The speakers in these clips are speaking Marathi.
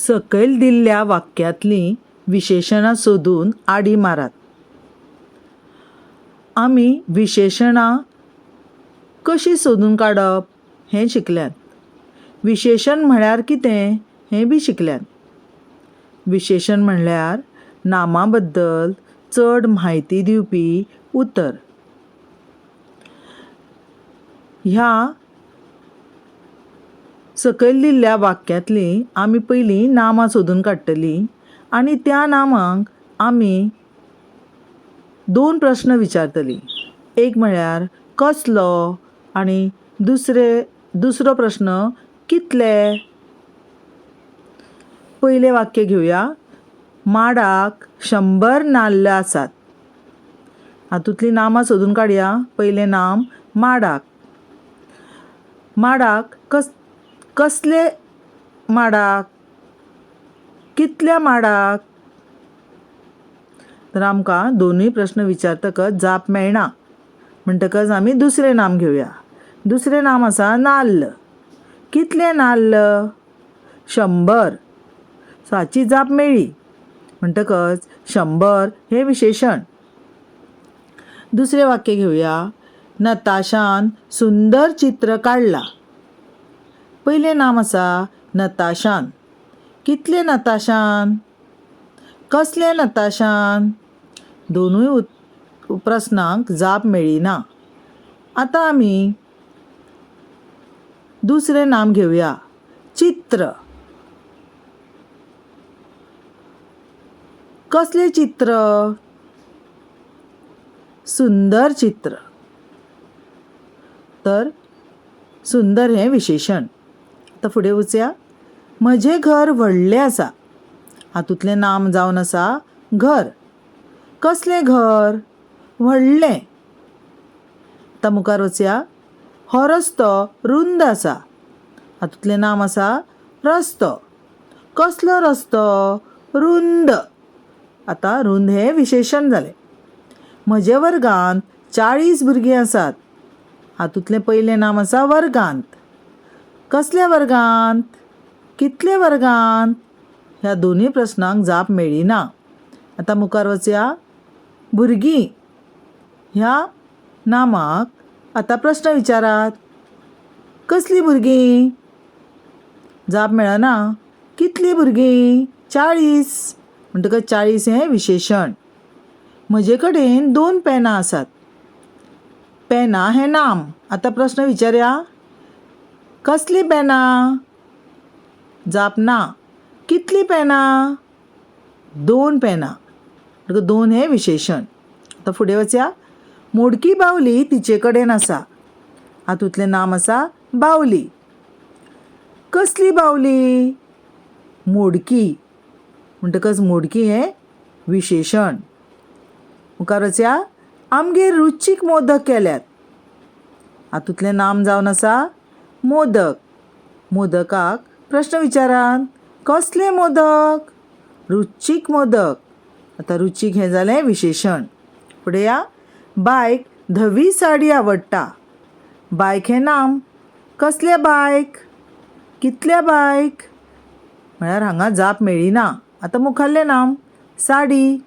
सकयल दिल्ल्या वाक्यांतलीं विशेशणां सोदून आडी मारात. आमी विशेशणां कशीं सोदून काडप हें शिकल्यात. विशेशण म्हळ्यार कितें? हें बी शिकल्यात. विशेशण म्हणल्यार नामा बद्दल चड म्हायती दिवपी उतर ह्या सकयल दिल्ल्या वाक्यांतलीं आमी पयलीं नामां सोदून काडटलीं आनी त्या नामांक आमी दोन प्रस्न विचारतलीं. एक म्हळ्यार कसलो? आनी दुसरे दुसरो प्रस्न कितले? पयलें वाक्य घेवया माडाक शंबर नाल्ल आसात. हातूंतलीं नामां सोदून काडया. पयलें नाम माडाक. माडाक कस कसले माडाक? कितल्या माडाक? तर आमकां दोनूय प्रस्न विचारतकच जाप मेळना. म्हणटकच आमी दुसरें नाम घेवया दुसरें नाम आसा नाल्ल. कितले नाल्ल? शंबर सो हाची जाप मेळ्ळी म्हणटकच शंबर हें विशेशण दुसरें वाक्य घेवया नताशान सुंदर चित्र काडलां पयलें नाम आसा नताशान. कितले नताशान? कसलें नताशान? दोनूय उत प्रस्नांक जाप मेळिना. आतां आमी दुसरें नाम घेवया चित्र. कसलें चित्र? सुंदर चित्र. तर सुंदर हें विशेशण आतां फुडें वचया म्हजें घर व्हडलें आसा हातूंतलें नाम जावन आसा घर. कसलें घर? व्हडलें आतां मुखार वचया हो रस्तो रुंद आसा हातूंतलें नाम आसा रस्तो. कसलो रस्तो? रुंद. आतां रुंद हें विशेशण जालें म्हजे वर्गांत चाळीस भुरगीं आसात हातूंतलें पयलें नाम आसा वर्गांत. कसल्या वर्गांत? कितले वर्गांत? ह्या दोनूय प्रस्नांक जाप मेळिना. आतां मुखार वचया भुरगीं ह्या नामाक आतां प्रस्न विचारात. कसलीं भुरगीं? जाप मेळना. कितलीं भुरगीं? चाळीस. म्हणटकच चाळीस हें विशेशण म्हजे कडेन दोन पेनां आसात. पेनां हें नाम. आतां प्रस्न विचारया. कसलीं पेनां जाप ना कितलीं पेनां दोन पेनां म्हणटकच दोन हें विशेशण आतां फुडें वचया मोडकी बावली तिचे कडेन आसा हातूंतलें नाम आसा बावली. कसली बावली? मोडकी. म्हणटकच मोडकी हें विशेशण मुखार वचया आमगेर रुचीक मोदक केल्यात. हातूंतलें नाम जावन आसा मोदक. मोदकाक प्रश्न विचारान कसले मोदक? रुचीक मोदक. आतां रुचीक हें जालें विशेशण फुडें या. बायक धवी साडी आवडटा. बायक हें नाम. कसले बायक? कितल्या बायक? म्हळ्यार हांगा जाप मेळिना. आतां मुखाल्लें नाम. साडी.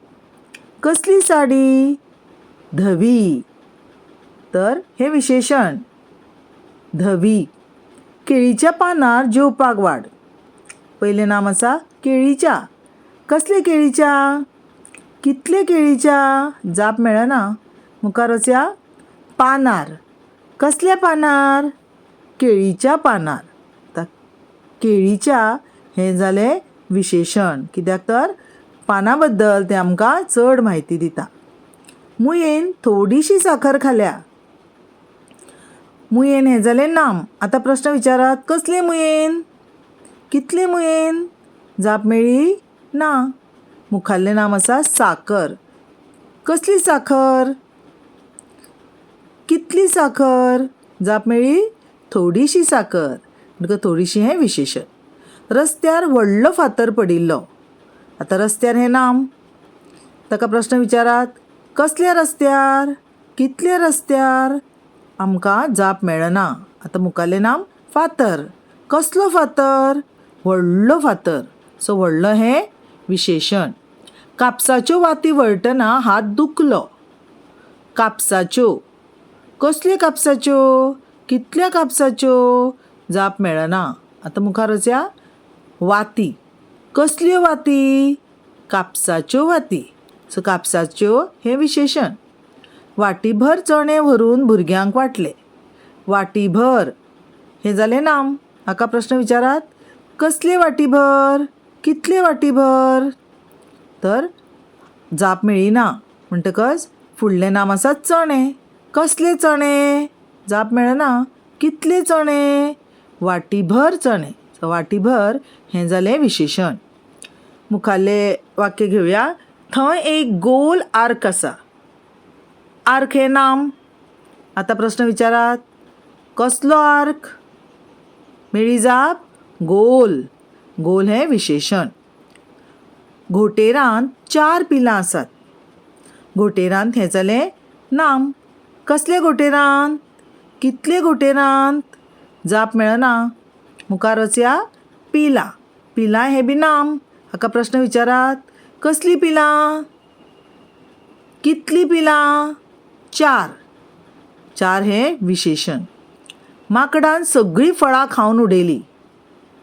कसली साडी? धवी. तर हें विशेशण धवी. केळीच्या पानार जेवपाक वाड पयलें नाम आसा केळीच्या. कसले केळीच्या? कितले केळीच्या? जाप मेळना. मुखार वचया पानार. कसल्या पानार? केळीच्या पानार. आतां केळीच्या हें जालें विशेशण कित्याक तर? पानां बद्दल तें आमकां चड म्हायती दिता. मुयेन थोडीशी साखर खाल्या. मुयेन हें जालें नाम. आतां प्रश्न विचारात कसलें मुयेन? कितलें मुयेन? जाप मेळ्ळी ना. मुखाल्लें नाम आसा साकर कसली साखर? कितली साखर? जाप मेळ्ळी थोडीशी साकर म्हणटकच थोडीशी हें विशेशण रस्त्यार व्हडलो फातर पडिल्लो. आतां रस्त्यार हें नाम. ताका प्रश्न विचारात कसल्या रस्त्यार? कितल्या रस्त्यार? आमकां जाप मेळना. आतां मुखाल्लें नाम फातर. कसलो फातर? व्हडलो फातर. सो व्हडलो हें विशेशण कापसाच्यो वाती वळटना हात दुखलो. कापसाच्यो. कसल्यो कापसाच्यो? कितल्या कापसाच्यो? जाप मेळना. आतां मुखार वचया वाती. कसल्यो वाती? कापसाच्यो वाती. सो कापसाच्यो हें विशेशण वाटीभर चणे व्हरून भुरग्यांक वाटले. वाटीभर. हें जालें नाम. हाका प्रश्न विचारात. कसले वाटीभर? कितले वाटीभर? तर जाप मेळिना. म्हणटकच फुडलें नाम आसा चणे. कसले चणे? जाप मेळना. कितले चणे? वाटीभर चणे. सो वाटीभर हें जालें विशेशण मुखाल्लें वाक्य घेवया थंय एक गोल आर्क आसा आर्क हें नाम. आतां प्रश्न विचारात. कसलो आर्क? मेळी जाप गोल. गोल हें विशेशण घोटेरांत चार पिलां आसात घोटेरांत हें जालें नाम. कसले घोटेरांत कितले घोटेरांत जाप मेळना. मुखार वचया पिलां. पिलां हें बी नाम. हाका प्रश्न विचारात. कसली पिलां? कितली पिलां? चार. चार हें विशेशण माकडान सगळीं फळां खावन उडयलीं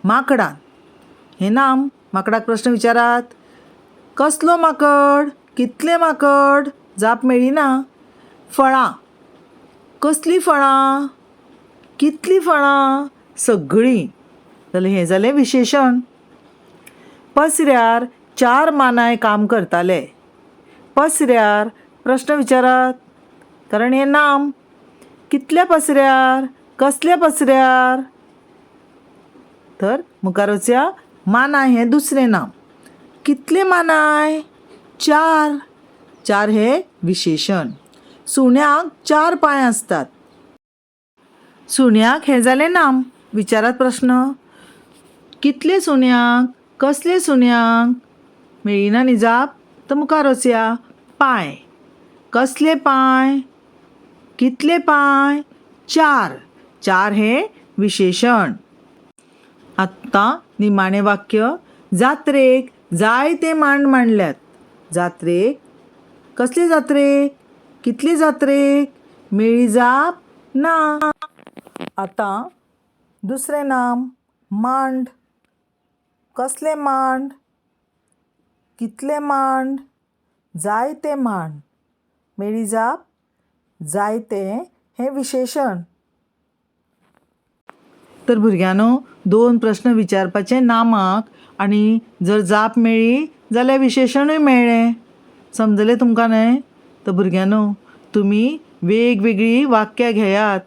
माकडान. हें नाम माकडाक प्रश्न विचारात. कसलो माकड? कितले माकड? जाप मेळिना. फळां. कसलीं फळां? कितलीं फळां? सगळीं. जाल्यार हें जालें विशेशण पसऱ्यार चार मानाय काम करताले. पसऱ्यार प्रश्न विचारात. कारण हें नाम कितल्या पसऱ्यार कसल्या पसऱ्यार? तर मुखार वचया मानाय हें दुसरें नाम. कितले मानाय चार. चार हे विशेशण सुण्याक चार पांय आसतात सुण्याक हें जालें नाम. विचारात प्रश्न. कितले सुण्याक कसले सुण्याक मेळिना निजाप तर मुखार वचया पांय. कसले पांय? कितले पांय? चार. चार हे विशेशण आत्ता निमाणें वाक्य जात्रेक जायते मांड मांडल्यात. जात्रेक? कसले जात्रेक? कितले जात्रेक? मेळी जाप ना. आतां दुसरें नाम मांड. कसले मांड? कितले मांड? जायते मांड. मेळी जाप जायते हें विशेशण तर भुरग्यांनो दोन प्रश्न विचारपाचे नामाक आनी जर जाप मेळ्ळी जाल्यार विशेशणूय मेळ्ळें समजलें तुमकां न्हय तर भुरग्यांनो तुमी वेगवेगळीं वाक्यां घेयात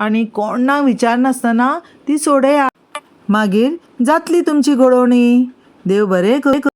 आनी कोणाक विचारनासतना ती सोडयात मागीर जातली तुमची घडोवणी. देव बरें करूं.